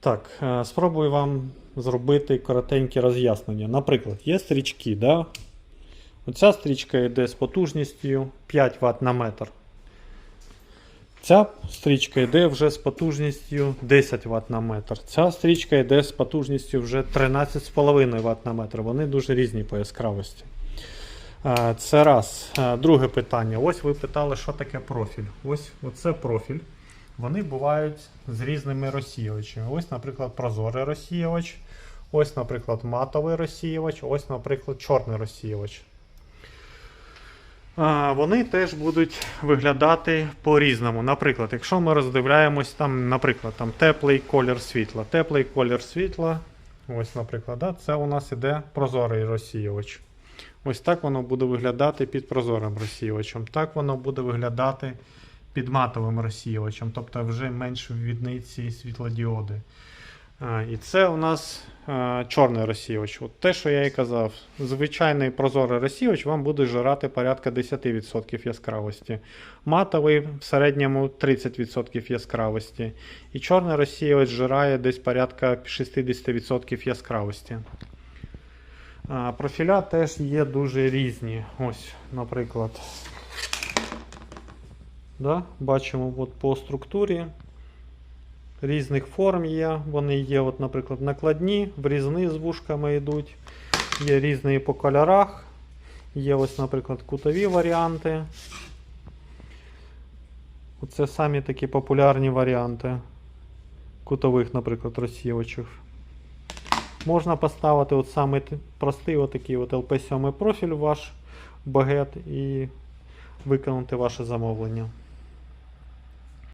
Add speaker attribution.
Speaker 1: Так, е, спробую вам зробити коротеньке роз'яснення. Наприклад, є стрічки, да? Оця стрічка йде з потужністю 5 Вт на метр. Ця стрічка йде вже з потужністю 10 Вт на метр. Ця стрічка йде з потужністю вже 13,5 Вт на метр. Вони дуже різні по яскравості. Е, Це раз. Е, Друге питання. Ось ви питали, що таке профіль. Ось оце профіль. Вони бувають з різними розсіювачами. Ось, наприклад, прозорий розсіювач, ось, наприклад, матовий розсіювач, ось, наприклад, чорний розсіювач. Вони теж будуть виглядати по-різному. Наприклад, якщо ми роздивляємось там, наприклад, там теплий колір світла. Теплий колір світла, ось, наприклад, да, це у нас іде прозорий розсіювач. Ось так воно буде виглядати під прозорим розсіювачем. Так воно буде виглядати під матовим розсіювачем, тобто вже менш відниці світлодіоди. І це у нас чорний розсіювач. От те, що я і казав, звичайний прозорий розсіювач вам буде жирати порядка 10% яскравості. Матовий в середньому 30% яскравості. І чорний розсіювач жирає десь порядка 60% яскравості. Профіля теж є дуже різні. Ось, наприклад. Да? Бачимо от по структурі різних форм є. Вони є, от, наприклад, накладні, врізні з вушками йдуть. Є різні по кольорах. Є ось, наприклад, кутові варіанти. Оце самі такі популярні варіанти кутових, наприклад, розсівочів. Можна поставити от саме простий отакий от LP7 профіль ваш багет і виконати ваше замовлення.